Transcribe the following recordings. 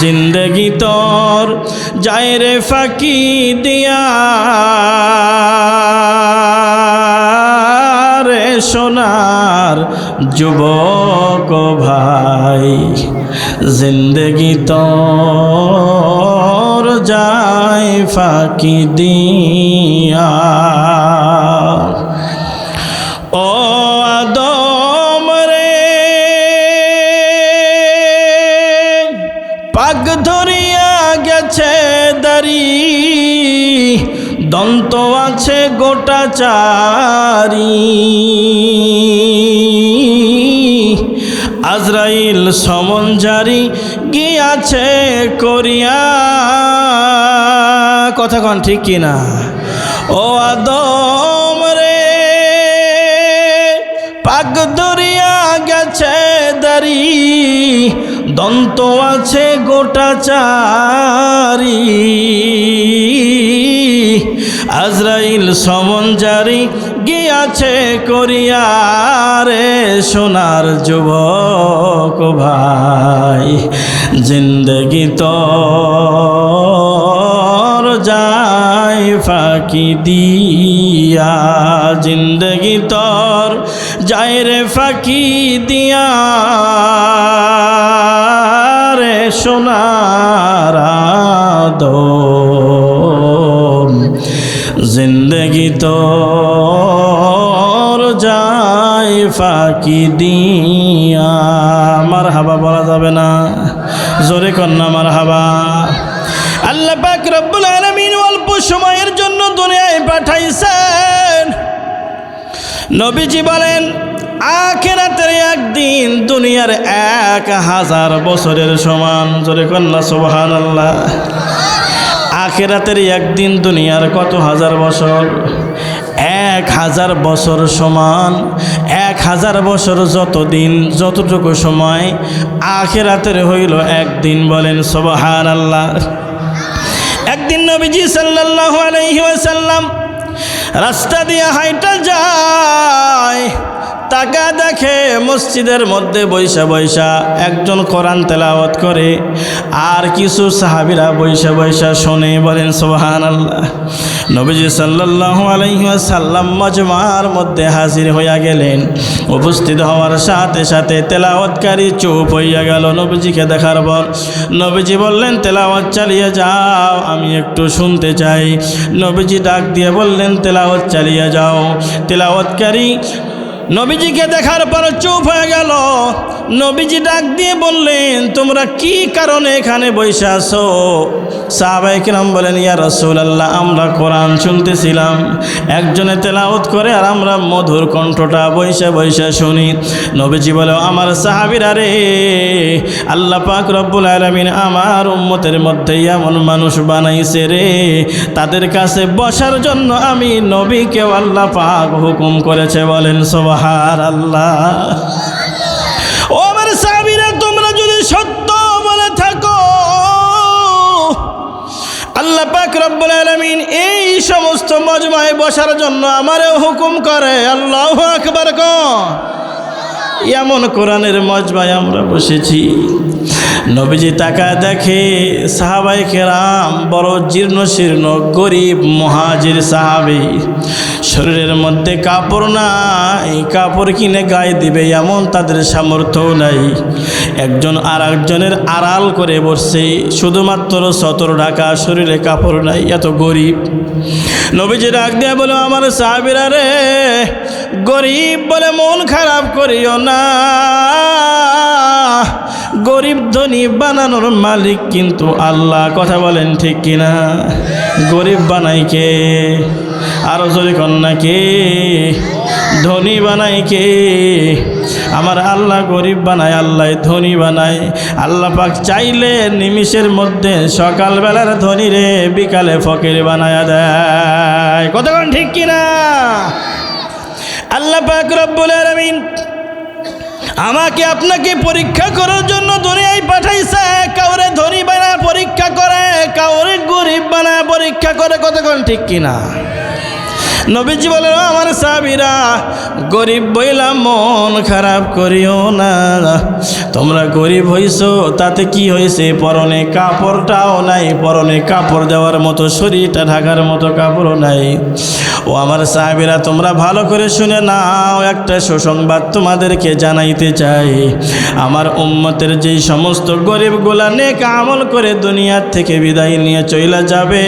জিন্দগি তোর, যায় রে ফাঁকি দিয়া। রে সোনার যুবক ভাই, জিন্দগি তোর, যায় ফাঁকি দিয়া। ও দন্ত আছে গোটা চারি। আজরাইল সমন জারি গিয়াছে করিয়া? কথা কন, ঠিক কিনা ও আদম রে পাগ দরিয়া গেছে দারি, দন্ত আছে গোটা চারি। আজরাইল সমন জারি গিয়াছে করিয়া রে সোনার যুবক ভাই। জিন্দগি তোর যায় ফাঁকি দিয়া। জিন্দগি তোর যায় রে ফাঁকি দিয়া। রে সোনার আদম জিন্দগি তোর যায় ফাঁকি দিয়া। আমার হাবা বলা যাবে না। জোরে কন্যা আমার হাবা আল্লাহ পাক রব্বুল আলামিন অল্প সময়ের জন্য দুনিয়ায় পাঠাইছেন। নবীজি বলেন, আখেরাতের একদিন দুনিয়ার এক হাজার বছরের সমান। জোরে কন্যা সুবহান আল্লাহ আখেরাতের একদিন দুনিয়ার কত হাজার বছর? এক হাজার বছর সমান, এক হাজার বছর যতদিন, যতটুকু সময় আখেরাতের হইল একদিন বলেন সবহার আল্লাহ একদিন নবীজি সাল্লাল্লাহু আলাইহি ওয়াসাল্লাম রাস্তা দিয়ে হাইটা যায় তাকা দেখে মসজিদের মধ্যে বৈশা বৈশা একজন কোরআন তেলাওয়াত করে, আর কিছু সাহাবিরা বৈশা বৈশা শোনে বলেন সোহান আল্লাহ নবীজি সাল্লাল্লাহু আলাইহি ওয়াসাল্লাম মজমার মধ্যে হাজির হইয়া গেলেন। উপস্থিত হওয়ার সাথে সাথে তেলাওয়াতকারী চুপ হইয়া গেল নবীজিকে দেখার পর। নবীজি বললেন, তেলাওয়াত চালিয়ে যাও, আমি একটু শুনতে চাই। নবীজি ডাক দিয়ে বললেন, তেলাওয়াত চালিয়ে যাও। তেলাওয়াতকারী নবীজিকে দেখার পর চুপ হয়ে গেল। নবীজি ডাক দিয়ে বললেন, তোমরা কি কারণে এখানে বসে আছো? সাহাবাইকরাম বলেন, ইয়া রসুল আল্লাহ আমরা কোরআন শুনতেছিলাম। একজনে তেলাওত করে আর আমরা মধুর কণ্ঠটা বৈশা বৈশা শুনি। নবীজি বলে, আমার সাহাবিরা রে, আল্লাহ পাক রব্বুল আলমিন আমার উম্মতের মধ্যে এমন মানুষ বানাইছে রে। তাদের কাছে বসার জন্য আমি নবীকেও আল্লাহ পাক হুকুম করেছে বলেন সোবাহার আল্লাহ আল্লাহ পাক রব্বুল আলামিন এই সমস্ত মজমায় বসার জন্য আমারও হুকুম করে, আল্লাহ আকবার ক এমন কোরআনের মজমায় আমরা বসেছি। নবীজি তাকা দেখে সাহাবাই কেরাম বড় জীর্ণ শীর্ণ গরিব মহাজির সাহাবি। শরীরের মধ্যে কাপড় নাই, কাপড় কিনে গায়ে দিবে এমন তাদের সামর্থ্য নাই। একজন আর একজনের আড়াল করে বসছে, শুধুমাত্র সতর ঢাকা শরীরে কাপড় নাই, এত গরিব। নবীজি ডাক দেয়া বলো, আমার সাহাবিরা রে, গরিব বলে মন খারাপ করিও না। গরিব ধনী বানানোর মালিক কিন্তু আল্লাহ, কথা বলেন ঠিক কিনা? গরিব বানাই কে? আরও জোরে কন্যা কে? ধনী বানাই কে? আমার আল্লাহ গরিব বানায়, আল্লাহ ধনী বানায়। আল্লাহ পাক চাইলে নিমিষের মধ্যে সকালবেলার ধনী রে, বিকালে ফকির বানায়া দেয়। কতক্ষণ ঠিক কিনা? আল্লাহ পাক রব্বুল আলামিন আমাকে আপনাকে পরীক্ষা করার জন্য দুনিয়ায় পাঠাইছে। কাউরে ধনী বানায় পরীক্ষা করে, কাউরে গরিব বানায় পরীক্ষা করে। কতক্ষণ ঠিক কিনা? নবীজি বলে "ও আমার সাবিরা গরিব বইলাম মন খারাপ করিও না। তোমরা গরিব হইছো, তাতে কি হয়েছে পরনে কাপড়টাও নাই, পরনে কাপড় দেওয়ার মতো, শরীরটা ঢাকার মতো কাপড়ও নাই। ও আমার সাহাবিরা, তোমরা ভালো করে শুনে নাও, একটা সুসংবাদ তোমাদেরকে জানাইতে চাই। আমার উম্মতের যেই সমস্ত গরিবগুলা নেক আমল করে দুনিয়ার থেকে বিদায় নিয়ে চইলা যাবে,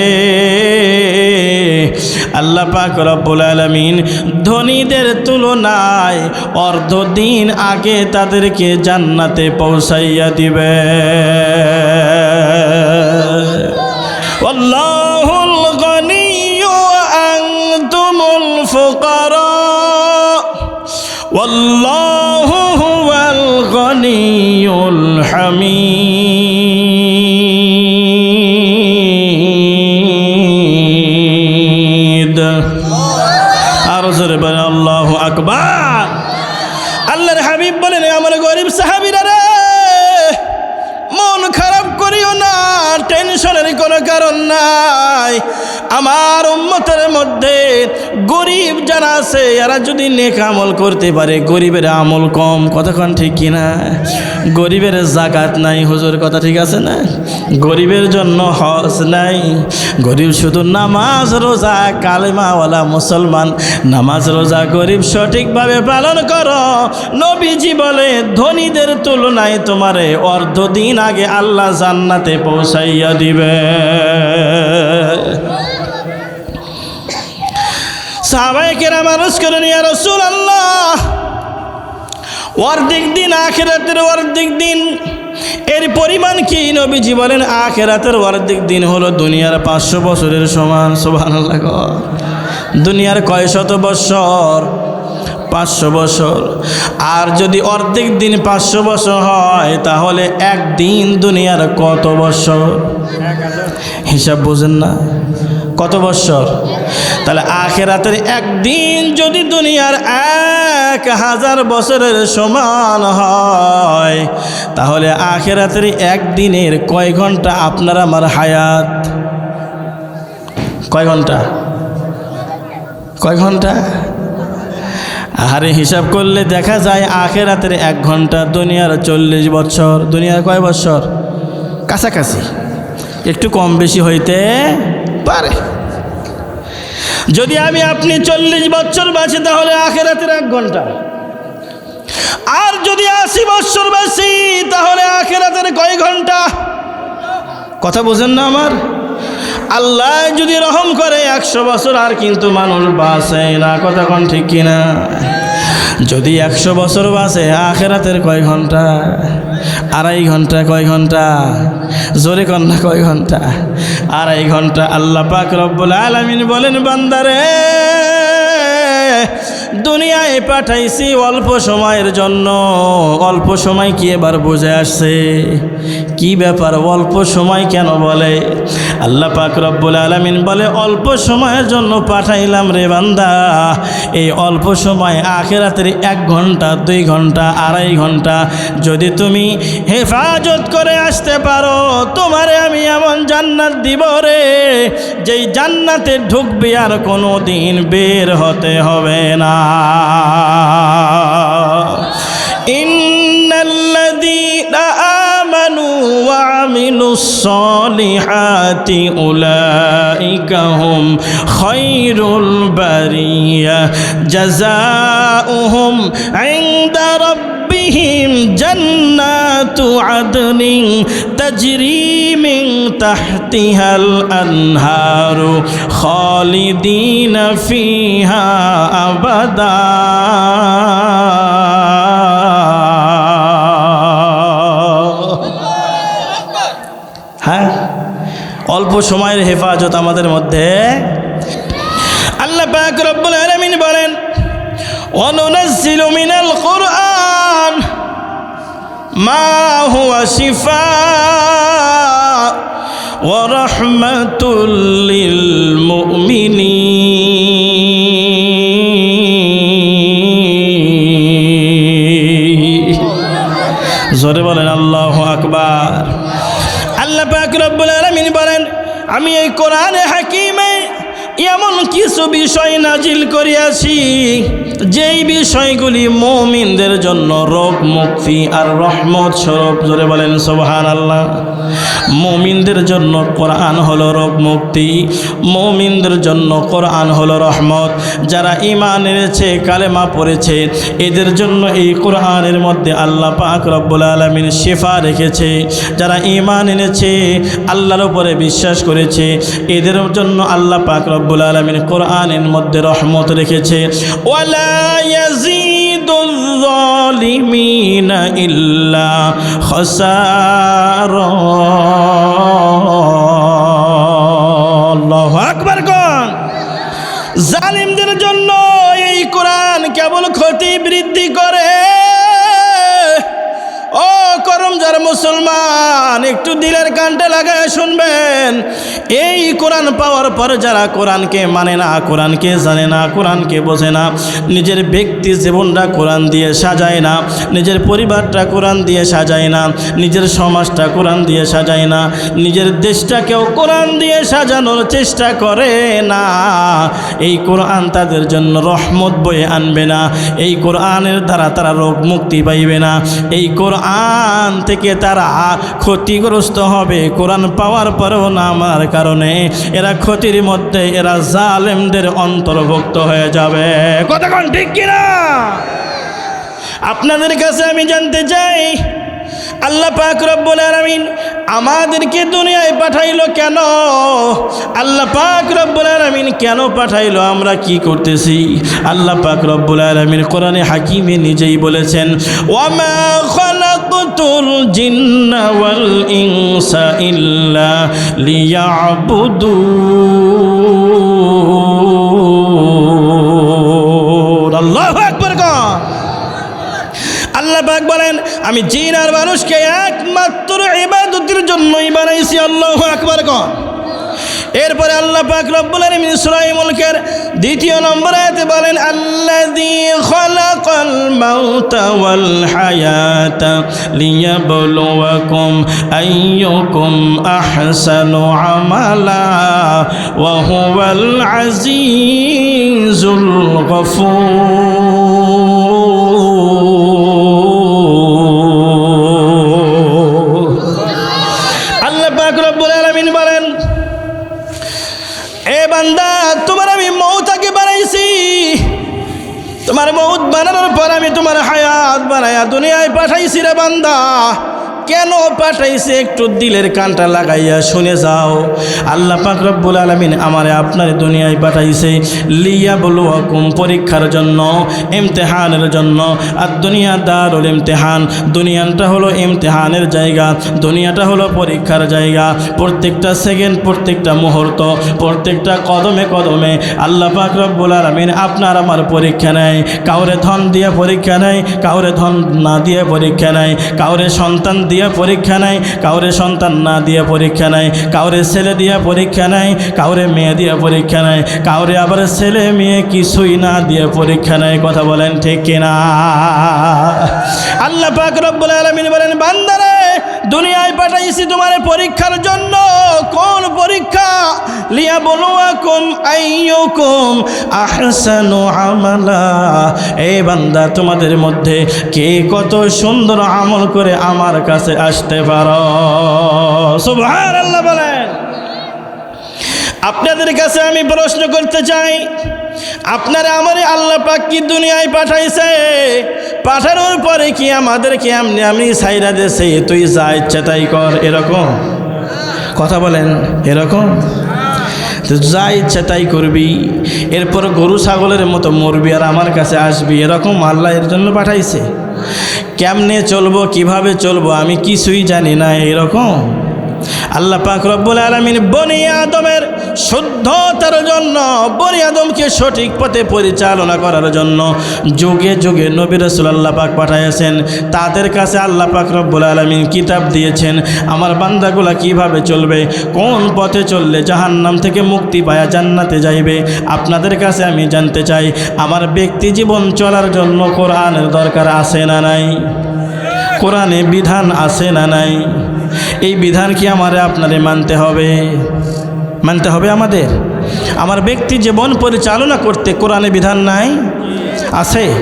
আল্লাহ পাক রব্বুল আলামিন ধনীদের তুলনায় অর্ধ দিন আগে তাদেরকে জান্নাতে পৌঁছাইয়া দিবে والله الغني وأنتم الفقراء والله هو الغني الحميد এরা যদি নেক আমল করতে পারে, গরিবের আমল কম। কতক্ষণ ঠিক কিনা গরিবের জাকাত নাই, হুজুর, কথা ঠিক আছে না? গরিবের জন্য হজ নাই। গরিব শুধু নামাজ, রোজা, কালেমাওয়ালা মুসলমান। নামাজ, রোজা গরিব সঠিকভাবে পালন করো। নবীজি বলে, ধনীদের তুলনায় তোমারে অর্ধ দিন আগে আল্লাহ জান্নাতে পৌঁছাইয়া দিবে। মানুষ আল্লাহ অর্ধেক দিন অর্ধেক দিন, এর পরিমাণ আখেরাতের অর্ধেক দিন হলো দুনিয়ার পাঁচশো বছরের সমান। সোভান দুনিয়ার কয় শত বৎসর পাঁচশো বছর। আর যদি অর্ধেক দিন পাঁচশো বছর হয়, তাহলে একদিন দুনিয়ার কত বছর? হিসাব বোঝেন না। কত বৎসর তাহলে আখেরাতের একদিন যদি দুনিয়ার এক হাজার বছরের সমান হয়, তাহলে আখেরাতের একদিনের কয় ঘণ্টা আপনার আমার হায়াত? কয় ঘণ্টা? কয় ঘণ্টা? আরে হিসাব করলে দেখা যায় আখেরাতের এক ঘণ্টা দুনিয়ার চল্লিশ বছর। দুনিয়ার কয় বছর? কাছাকাছি। একটু কম বেশি হইতে পারে। যদি আমি আপনি চল্লিশ বছর বাঁচি, তাহলে আখেরাতের এক ঘণ্টা। আর যদি আশি বছর বাঁচি, তাহলে আখেরাতের কয় ঘণ্টা? কথা বোঝেন না আমার? আল্লাহ যদি রহম করে, একশো বছর আর কিন্তু মানুষ বাঁচে না, কথা কোন ঠিক কিনা? যদি একশো বছর বাঁচে, আখেরাতের কয় ঘণ্টা? আড়াই ঘণ্টা কয় ঘণ্টা? জোরে কন্যা কয় ঘণ্টা? আড়াই ঘণ্টা। আল্লাহ পাক রব্বুল আলামিন বলেন, বান্দারে! দুনিয়ায় পাঠাইছি অল্প সময়ের জন্য। অল্প সময় কি এবার বুঝে আসছে? কি ব্যাপার অল্প সময় কেন বলে? আল্লাহ পাক রব্বুল আলামিন বলে, অল্প সময়ের জন্য পাঠাইলাম রে বান্দা। এই অল্প সময় আখেরাতের এক ঘণ্টা, দুই ঘণ্টা, আড়াই ঘণ্টা যদি তুমি হেফাজত করে আসতে পারো, তোমারে আমি এমন জান্নাত দিব রে, যেই জান্নাতে ঢুকবি আর কোনো দিন বের হতে হবে না। ইন্নাল্লাযীনা আমানু ওয়া আমিলুস সালিহাতি উলাইকা হুম খায়রুল বারিয়া জাযাউহুম ইনদা রাব্বিহিম জান্নাতু আদনিন তাজরি মিন তাহতিহাল আনহারু খালিদিনা ফিহা আবাদা অল্প সময়ের হেফাজত আমাদের মধ্যে। আল্লাহ পাক রব্বুল আলামিন বলেন অনুনাজ্জিল মিনাল কোরআন, মা হুয়া শিফা, ওয়া রাহমাতুল লিল মুমিনিন। কিছু বিষয় নাজিল করিয়াছি, যেই বিষয়গুলি মমিনদের জন্য রোগ মুক্তি আর রহমত স্বরূপ। জোরে বলেন সোহান আল্লাহ মমিনদের জন্য কোরআন হলো রোগ মুক্তি। মমিনদের জন্য কোরআন হলো রহমত। যারা ইমান এনেছে, কালেমা পড়েছে, এদের জন্য এই কোরআনের মধ্যে আল্লাহ পাক রব্বুল আলমিন শেফা রেখেছে। যারা ইমান এনেছে, আল্লাহর উপরে বিশ্বাস করেছে, এদের জন্য আল্লাহ পাক রব্বুল আলমিন কোরআনের মধ্যে রহমত রেখেছে। ইল্লা খাসারা। জালিমদের জন্য এই কোরআন কেবল ক্ষতি করম মুসলমান একটু দিলের কানটা লাগায় শুনবেন। এই কোরআন পাওয়ার পর যারা কোরআনকে মানে না, কোরআনকে জানে না, কোরআনকে বোঝে না, নিজের ব্যক্তি জীবনটা কোরআন দিয়ে সাজায় না, নিজের পরিবারটা কোরআন দিয়ে সাজায় না, নিজের সমাজটা কোরআন দিয়ে সাজায় না, নিজের দেশটাকেও কোরআন দিয়ে সাজানোর চেষ্টা করে না। এই কোরআন তাদের জন্য রহমত বয়ে আনবে না, এই কোরআনের দ্বারা তারা রোগ মুক্তি পাইবে না, এই কোরআন থেকে তারা ক্ষতিগ্রস্ত হবে। কোরআন পাওয়ার পরেও না আমার কারণে এরা ক্ষতির মধ্যে এরা জালেমদের অন্তর্ভুক্ত হয়ে যাবে। কতক্ষণ ঠিক কিনা? আপনাদের কাছে আমি জানতে চাই, আল্লাহ পাক রব্বুল আলামিন আমাদেরকে দুনিয়ায় পাঠাইলো কেন? আল্লাহ পাক রব্বুল আলামিন কেন পাঠাইলো? আমরা কি করতেছি? আল্লাহ পাক রব্বুল আলামিন কোরআনে হাকিমে নিজেই বলেছেন ওয়ামা খালাকতুল জিন্না ইনসা ইল্লা লিয়াবুদুন আল্লাহু আকবার আল্লাহ পাক বলেন, আমি জিন আর মানুষকে একমাত্র ইবাদতের জন্যই বানাইছি, আল্লাহু আকবার কর এরপরে আল্লাহ পাক রব্বুল আলামিন সূরা মুলকের দ্বিতীয় নম্বর আয়াতে বলেন, আল্লাযী খালাকাল মাউতা ওয়াল হায়াতা লিয়াবলুয়াকুম আইয়ুকুম আহসানু আমালা ওয়া হুয়াল আজিজুল গফুর। বানানোর পর আমি তোমার হায়াত বানায়া দুনিয়ায় পাঠাইছি রে বান্দা। পাঠাইছে, একটু দিলের কানটা লাগাইয়া শুনে যাও। আল্লাহ পাক রব্বুল আলমিন আমারে আপনার দুনিয়ায় পাঠাইছে লিয়া বলু হকুম পরীক্ষার জন্য, ইমতেহানের জন্য। আর দুনিয়া দারুল ইমতেহান, দুনিয়াটা হলো ইমতেহানের জায়গা, দুনিয়াটা হলো পরীক্ষার জায়গা। প্রত্যেকটা সেকেন্ড, প্রত্যেকটা মুহূর্ত, প্রত্যেকটা কদমে কদমে আল্লাহ পাক রব্বুল আলমিন আপনার আমার পরীক্ষা নেয়। কাউরে ধন দিয়ে পরীক্ষা নেয়, কাউরে ধন না দিয়ে পরীক্ষা নেয়, কাউরে সন্তান দিয়ে পরীক্ষা নেয় কাউরে সন্তান না দিয়ে পরীক্ষা নেয় কাউরে ছেলে দিয়ে পরীক্ষা নাই, কাউরে মেয়ে দিয়ে পরীক্ষা নেয় কাউরে আবার ছেলে মেয়ে কিছুই না দিয়ে পরীক্ষা নেয় কথা বলেন ঠিক কিনা? আল্লাহ পাক রব্বুল আলামিন বলেন, বান্দারে! দুনিয়ায় পাঠাইছি তোমার পরীক্ষার জন্য। কোন পরীক্ষা? লিয়া বলুয়াকুম আইয়ুকুম আহসানু আমালা। এই বান্দা, তোমাদের মধ্যে কে কত সুন্দর আমল করে আমার কাছে আসতে পারো? সুবহানাল্লাহ বলেন। আপনাদের কাছে আমি প্রশ্ন করতে চাই আপনারা আমার আল্লাহ পাক কি দুনিয়ায় পাঠাইছে? পাঠানোর পরে কি আমাদেরকে এমনি আমি সাইরা দেশে তুই যা ইচ্ছা তাই কর, এরকম? কথা বলেন, এরকম? তো যা ইচ্ছা তাই করবি, এরপর গরু ছাগলের মতো মরবি আর আমার কাছে আসবি, এরকম আল্লাহ এর জন্য পাঠাইছে? কেমনে চলবো, কীভাবে চলবো, আমি কিছুই জানি না, এরকম? আল্লাহ পাক রব্বুল আলমিন বনি আদমের শুদ্ধতার জন্য, বনি আদমকে সঠিক পথে পরিচালনা করার জন্য যুগে যুগে নবী রসুল আল্লাহ পাক পাঠাইয়াছেন। তাদের কাছে আল্লাহ পাক রব্বুল আলমিন কিতাব দিয়েছেন, আমার বান্দাগুলা কীভাবে চলবে, কোন পথে চললে জাহান্নাম থেকে মুক্তি পায়া জান্নাতে যাইবে, আপনাদের কাছে আমি জানতে চাই, আমার ব্যক্তি জীবন চলার জন্য কোরআনের দরকার আছে না নাই? কোরআনে বিধান আছে না নাই? এই বিধান কি আমারে আপনারে মানতে হবে? মানতে হবে আমাদের? আমার ব্যক্তি জীবন পরিচালনা করতে কোরআনে বিধান নাই? আছে।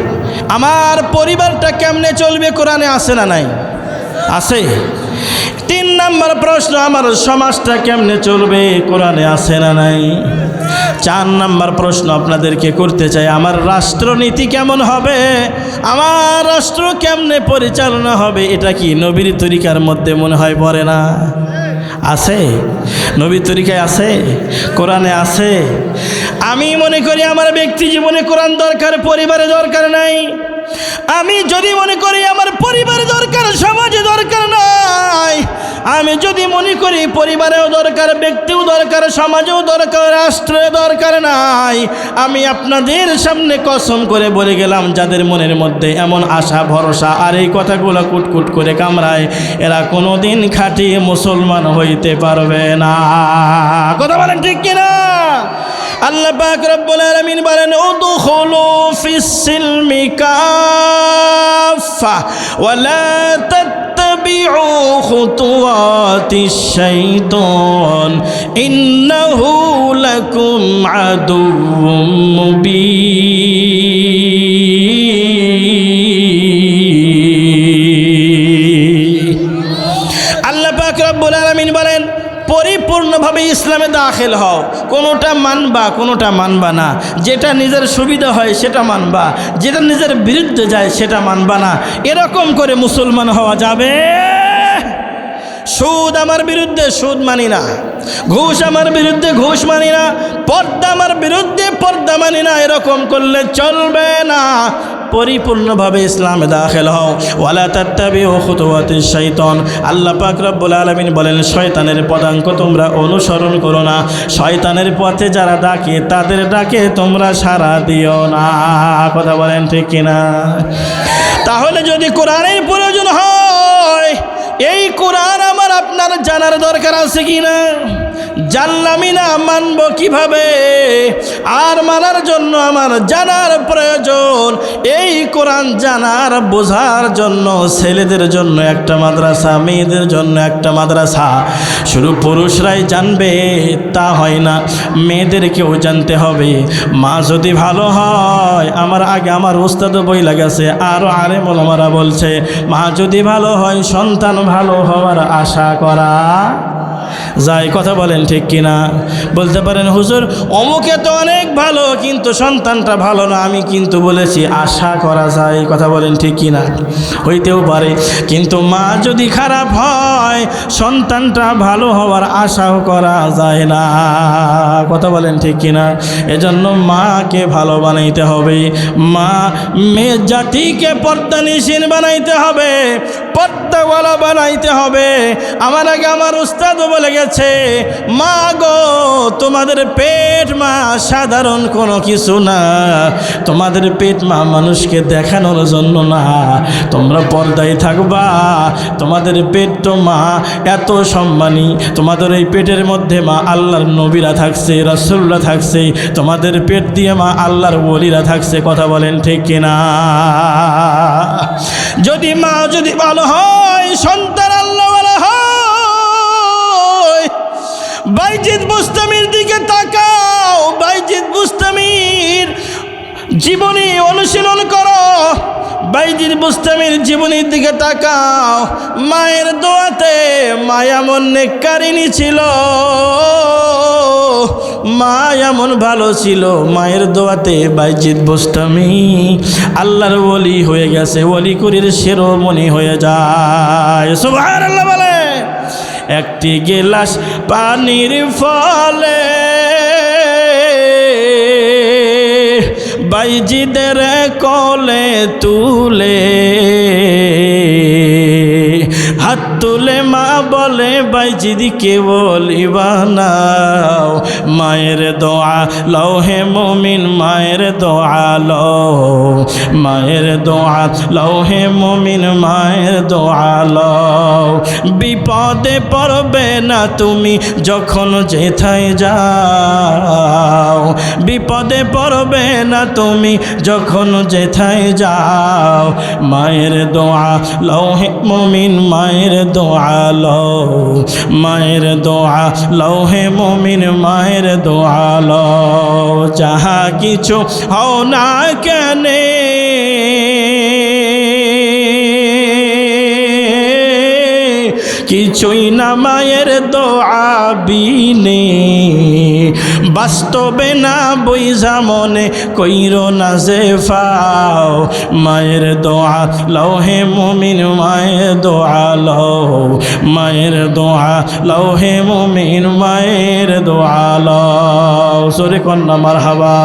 আমার পরিবারটা কেমনে চলবে কোরআনে আছে না নাই? আছে। তিন নম্বর প্রশ্ন, আমার সমাজটা কেমনে চলবে কোরআনে আছে না নাই? চার নম্বর প্রশ্ন আপনাদেরকে করতে চাই। আমার রাষ্ট্রনীতি কেমন হবে? আমার রাষ্ট্র কেমনে পরিচালনা হবে? এটা কি নবীর তরিকার মধ্যে মনে হয় পড়ে না? আছে? নবী তরিকায় আছে? কোরআনে আছে? আমি মনে করি আমার ব্যক্তি জীবনে কোরআন দরকার, পরিবারে দরকার নাই। আমি যদি মনে করি আমার পরিবারে দরকার, সমাজে দরকার নাই আমি যদি মনে করি পরিবারেও দরকার, ব্যক্তিও দরকার, সমাজেও দরকার রাষ্ট্রে দরকার নাই, আমি আপনাদের সামনে কসম করে বলে গেলাম, যাদের মনের মধ্যে এমন আশা, ভরসা আর এই কথাগুলো কুটকুট করে কামড়ায়, এরা কোনো দিন খাঁটি মুসলমান হইতে পারবে না। কথা বলেন ঠিক কিনা? আল্লাহ পাক রব্বুল আলামিন বলেন, উদখুলু ফিস সিলমি কাফা ওয়ালা তাত্তাবিউ খুতুওয়াতিশ শাইতান ইন্নাহু লাকুম আদুউম মুবিন আল্লাহ পাক রব্বুল আলামিন বলেন, পরিপূর্ণভাবে ইসলামে দাখিল হও। কোনোটা মানবা কোনোটা মানবা না। যেটা নিজের সুবিধা হয় সেটা মানবা। যেটা নিজের বিরুদ্ধে যায় সেটা মানবা না। এরকম করে মুসলমান হওয়া যাবে? সুদ আমার বিরুদ্ধে সুদ মানি না। ঘুষ আমার বিরুদ্ধে ঘুষ মানি না। পর্দা আমার বিরুদ্ধে পর্দা মানি না। এরকম করলে চলবে না। পরিপূর্ণভাবে ইসলামে দাখিল হও। ওয়ালা তাত্তাবি ও খুতুয়াতি শৈতন আল্লাহ পাক রব্বুল আলামিন বলেন, শয়তানের পদাঙ্ক তোমরা অনুসরণ করো না। শয়তানের পথে যারা ডাকে, তাদের ডাকে তোমরা সাড়া দিও না। কথা বলেন ঠিক কিনা? তাহলে যদি কোরআনের প্রয়োজন হয় এই কোরআন আমার আপনার জানার দরকার আছে কি না জানলামই না, মানব কীভাবে? আর মানার জন্য আমার জানার প্রয়োজন। এই কোরআন জানার বোঝার জন্য, ছেলেদের জন্য একটা মাদ্রাসা, মেয়েদের জন্য একটা মাদ্রাসা। শুধু পুরুষরাই জানবে, তা হয় না। মেয়েদেরকেও জানতে হবে। মা যদি ভালো হয়, আমার আগে আমার উস্তাদ বই লাগাছে। আরও আরে মোলামারা বলছে, মা যদি ভালো হয়, সন্তান ভালো হওয়ার আশা করা যাই কথা বলেন ঠিক কিনা। বলতে পারেন, হুজুর, অমুকে তো অনেক ভালো, কিন্তু সন্তানটা ভালো না। আমি কিন্তু বলেছি, আশা করা যায়। কথা বলেন ঠিক কিনা। হইতেও পারে, কিন্তু মা যদি খারাপ হয়, সন্তানটা ভালো হওয়ার আশাও করা যায় না। কথা বলেন ঠিক কিনা? এজন্য মাকে ভালো বানাইতে হবে। মা মেয়ে জাতিকে পর্দা নিশীন বানাইতে হবে, পর্দাওয়ালা বানাইতে হবে। আমার আগে আমার উস্তাদ বলে গেছে মা গো, তোমাদের পেট মা সাধারণ কোনো কিছু না। তোমাদের পেট মা মানুষকে দেখানোর জন্য না। তোমরা পর্দায় থাকবা। তোমাদের পেট তো মা এত সম্মানী। তোমাদের এই পেটের মধ্যে মা আল্লাহর নবীরা থাকছে রাসুল্লাহ থাকছে। তোমাদের পেট দিয়ে মা আল্লাহর বলিরা থাকছে। কথা বলেন ঠিক কিনা? যদি মা যদি ভালো হয়, সন্তান বাইজিদ বুস্তামির দিকে তাকাও, বাইজিদ বুস্তামির জীবনী অনুশীলন করো, বাইজিদ বুস্তামির জীবনীর দিকে তাকাও, মায়ের দোয়াতে মায়া মন নেকারিনী ছিল মা এমন ভালো ছিল, মায়ের দোয়াতে বাইজিদ বুস্তামি আল্লাহর ওলি হয়ে গেছে, ওলি করির শিরোমণি হয়ে যায়। সুবহানাল্লাহ বলে একটি গেলাস পানির ফলে বাইজিদের কলে তুলে তুলে মা বলে বাইজিদিকে বলি বানাও? মায়ের দোয়া লও হে মমিন, মায়ের দোয়া লও। মায়ের দোয়া লও হে মমিন, মায়ের দোয়া লও। বিপদে পড়বে না তুমি যখন যেথায় যাও। বিপদে পড়বে না তুমি যখন যেথায় যাও। মায়ের দোয়া লও হে মমিন, মায়ের দোয়ালো মায়ের দোয়া লৌহে মমিন মায়ের দোয়া লও। যাহা কিছু হও না কেনে কিছুই না মায়ের দোয়া বিনে। বাস্তবে না বইঝা মনে কইর না যে ফাও। মায়ের দোয়া লৌহে মুমিন, মায়ের দোয়া লও। মায়ের দোয়া লৌহে মুমিন, মায়ের দোয়া লও। সরে কন্যা মার হাবা